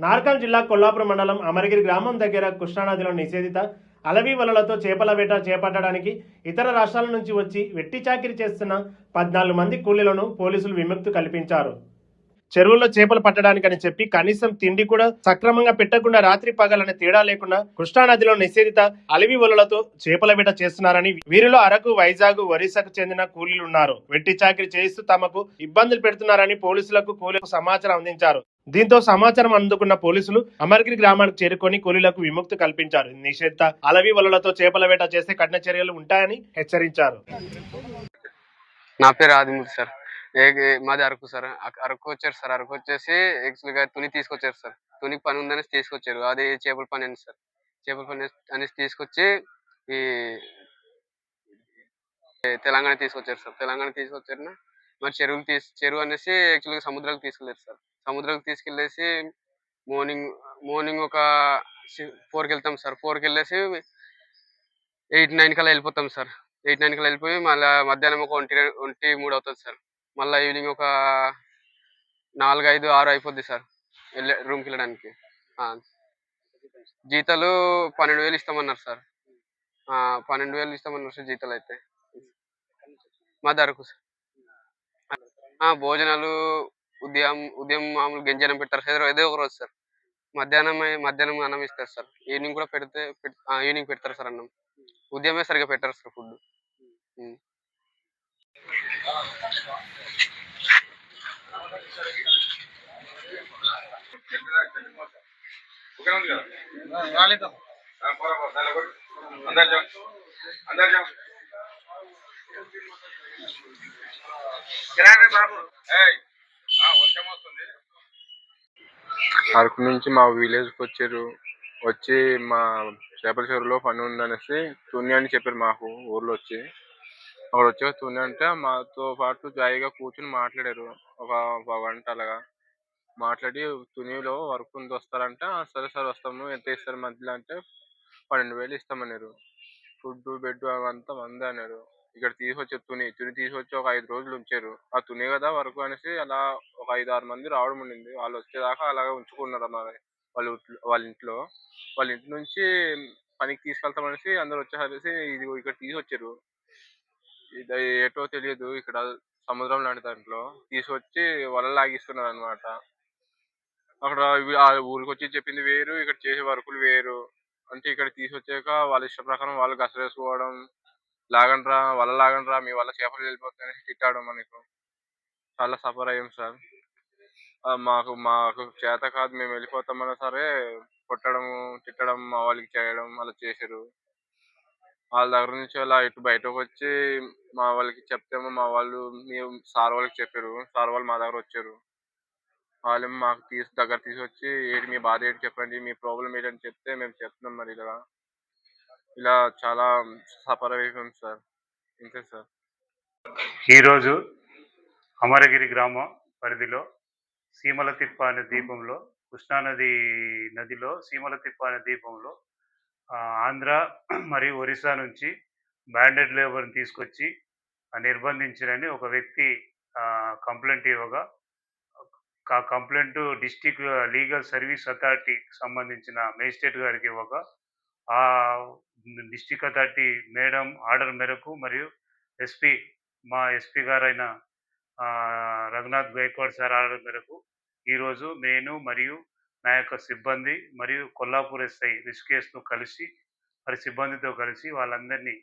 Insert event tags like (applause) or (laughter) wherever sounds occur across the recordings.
నార్కల్ జిల్లా కొల్లాపురం మండలం అమరగిరి గ్రామం దగ్గర కృష్ణానదిలో నిషేధిత అలవి వలలతో చేపల వేట చేపట్టడానికి ఇతర రాష్ట్రాల నుంచి వచ్చి వెట్టి చాకిరి చేస్తున్న పద్నాలుగు మంది కూలీలను పోలీసులు విముక్తి కల్పించారు. చెరువుల్లో చేపలు పట్టడానికని చెప్పి కనీసం తిండి కూడా సక్రమంగా పెట్టకుండా రాత్రి పగలనే తేడా లేకుండా కృష్ణానదిలో నిషేధిత అలవి వలలతో చేపల వేట చేస్తున్నారని వీరిలో అరకు వైజాగ్ ఒరిస్సాకు చెందిన కూలీలు ఉన్నారు. వెట్టి చాకరీ చేయిస్తూ తమకు ఇబ్బందులు పెడుతున్నారని పోలీసులకు కూలీలకు సమాచారం అందించారు. దీంతో సమాచారం అందుకున్న పోలీసులు అమర్గిరి గ్రామానికి చేరుకొని కూలీలకు విముక్తి కల్పించారు. నిషేధిత అలవి వలలతో చేపల వేట చేస్తే కఠిన చర్యలు ఉంటాయని హెచ్చరించారు. నా పేరు ఆదిమూర్తి సార్. మాది అరకు సార్. అరకు వచ్చారు సార్. అరకు వచ్చేసి యాక్చువల్గా తుని తీసుకొచ్చారు సార్. తుని పని ఉందని తీసుకొచ్చారు. అది చేపల పని అని సార్. చేపల పని అనేసి తీసుకొచ్చి ఈ తెలంగాణ తీసుకొచ్చారు సార్. తెలంగాణ తీసుకొచ్చారు మరి చెరువులు తీసు చెరువు అనేసి యాక్చువల్గా సముద్రాలకు తీసుకెళ్ళారు సార్. సముద్రాలకు తీసుకెళ్ళేసి మార్నింగ్ మార్నింగ్ ఒక ఫోర్కి వెళ్తాం సార్. ఫోర్కి వెళ్ళేసి ఎయిట్ నైన్ కల్లా వెళ్ళిపోతాం సార్. ఎయిట్ నైన్ కల్లా వెళ్ళిపోయి మళ్ళీ మధ్యాహ్నం ఒక ఒంటి ఒంటి మూడు అవుతుంది సార్. మళ్ళీ ఈవినింగ్ ఒక నాలుగు ఐదు ఆరు అయిపోద్ది సార్. వెళ్ళే రూమ్కి వెళ్ళడానికి జీతాలు పన్నెండు వేలు ఇస్తామన్నారు సార్. పన్నెండు వేలు ఇస్తామన్నారు సార్ జీతాలు అయితే మా ధరకు సార్. భోజనాలు ఉదయం ఉదయం మామూలు గంజనం పెడతారు. సార్ ఏదో ఒక రోజు సార్. మధ్యాహ్నం మధ్యాహ్నం అన్నం ఇస్తారు సార్. ఈవినింగ్ కూడా పెడితే ఈవినింగ్ పెడతారు సార్ అన్నం. ఉదయమే సరిగా పెట్టారు సార్ ఫుడ్ అరకు నుంచి మా విలేజ్కి వచ్చారు. వచ్చి మా చేపల చెరువులో పని ఉందనేసి తుని అని చెప్పారు మాకు ఊర్లో వచ్చి. అక్కడ వచ్చాక తుని అంటే మాతో పాటు జాయిగా కూర్చుని మాట్లాడారు. ఒక గంట అలాగా మాట్లాడి తునిలో వర్క్ ఉంది వస్తారంటే సరే సరే సార్ వస్తాము ఎంత ఇస్తారు మధ్యలో? అంటే పన్నెండు వేలు ఇస్తామన్నారు. ఫుడ్ బెడ్ అవంతా మందే అన్నారు. ఇక్కడ తీసుకొచ్చే తుని. తుని తీసుకొచ్చి ఒక ఐదు రోజులు ఉంచారు. ఆ తుని కదా వరకు అనేసి అలా ఒక ఐదు ఆరు మంది రావడం ఉండింది. వాళ్ళు వచ్చేదాకా అలాగే ఉంచుకున్నారు మా వాళ్ళ వాళ్ళ ఇంట్లో. వాళ్ళ ఇంటి నుంచి పనికి తీసుకెళ్తామనేసి అందరు వచ్చేసరికి ఇది ఇక్కడ తీసుకొచ్చారు. ఇది ఏటో తెలియదు ఇక్కడ సముద్రం లాంటి దాంట్లో తీసుకొచ్చి వల లాగిస్తున్నారు అనమాట అక్కడ ఆ ఊరికి వచ్చి చెప్పింది వేరు ఇక్కడ చేసే వర్కులు వేరు. అంటే ఇక్కడ తీసుకొచ్చాక వాళ్ళ ఇష్ట ప్రకారం వాళ్ళు గసరేసుకోవడం లాగండ్రా వల లాగండ్రా మీ వల్ల చేపలు వెళ్ళిపోతాయని తిట్టాడు మనకు. చాలా సఫర్ అయ్యాం సార్. మాకు మాకు చేత కాదు మేము వెళ్ళిపోతామన్నా సరే కొట్టడం తిట్టడం మా వాళ్ళకి చేయడం అలా చేశారు. వాళ్ళ దగ్గర నుంచి అలా ఇటు బయటకు వచ్చి మా వాళ్ళకి చెప్తేమో మా వాళ్ళు మేము సార్ వాళ్ళకి చెప్పారు. సార్ వాళ్ళు మా దగ్గర వచ్చారు. వాళ్ళు మాకు తీసి దగ్గర తీసుకొచ్చి ఏంటి మీ బాధ ఏంటి చెప్పండి మీ ప్రాబ్లం ఏంటని చెప్తే మేము చెప్తున్నాం మరి ఇలా. ఇలా చాలా సఫర్ అయిపోయాం సార్. ఇంతే సార్. ఈరోజు అమరగిరి గ్రామ పరిధిలో సీమలతిప్ప అనే ద్వీపంలో కృష్ణానది నదిలో సీమలతిప్ప అనే ద్వీపంలో ఆంధ్ర (clears throat) మరియు ఒరిస్సా నుంచి బ్యాండెడ్ లేబర్ని తీసుకొచ్చి నిర్బంధించినని ఒక వ్యక్తి కంప్లైంట్ ఇవ్వగా ఆ కంప్లైంట్ డిస్టిక్ లీగల్ సర్వీస్ అథారిటీకి సంబంధించిన మేజిస్ట్రేట్ గారికి ఇవ్వగా ఆ డిస్టిక్ అథారిటీ మేడం ఆర్డర్ మేరకు మరియు ఎస్పీ మా ఎస్పీ గారైన రఘునాథ్ గైక్వాడ్ సార్ ఆర్డర్ మేరకు ఈరోజు నేను మరియు నా యొక్క సిబ్బంది మరియు కొల్లాపూర్ ఎస్ఐ రిషికేష్ను కలిసి మరి సిబ్బందితో కలిసి వాళ్ళందరినీ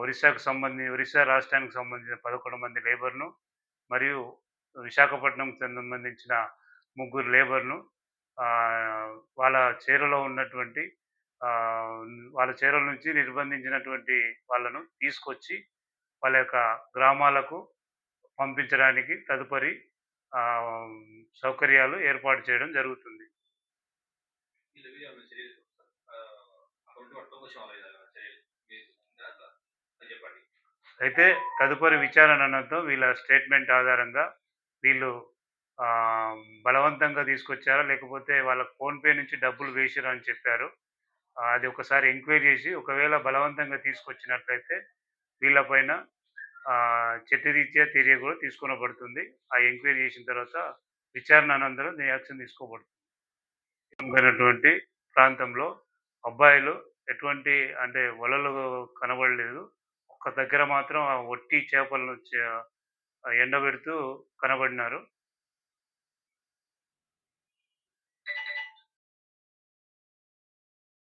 ఒరిస్సాకు సంబంధించి ఒరిస్సా రాష్ట్రానికి సంబంధించిన పదకొండు మంది లేబర్ను మరియు విశాఖపట్నంకి సంబంధించిన ముగ్గురు లేబర్ను వాళ్ళ చేరలో ఉన్నటువంటి వాళ్ళ చేరల నుంచి నిర్బంధించినటువంటి వాళ్ళను తీసుకొచ్చి వాళ్ళ యొక్క గ్రామాలకు పంపించడానికి తదుపరి సౌకర్యాలు ఏర్పాటు చేయడం జరుగుతుంది. అయితే తదుపరి విచారణ అనంతరం వీళ్ళ స్టేట్మెంట్ ఆధారంగా వీళ్ళు బలవంతంగా తీసుకొచ్చారా? లేకపోతే వాళ్ళ ఫోన్పే నుంచి డబ్బులు వేసారా అని చెప్పారు. అది ఒకసారి ఎంక్వైరీ చేసి ఒకవేళ బలవంతంగా తీసుకొచ్చినట్లయితే వీళ్ళపైన చట్టరీత్యా చర్య కూడా తీసుకునబడుతుంది. ఆ ఎంక్వైరీ చేసిన తర్వాత విచారణ అనంతరం యాక్షన్ తీసుకోబడుతుంది. ప్రాంతంలో అబ్బాయిలు ఎటువంటి అంటే వలలు కనబడలేదు. ఒక దగ్గర మాత్రం ఆ ఒట్టి చేపలను ఎండబెడుతూ కనబడినారు.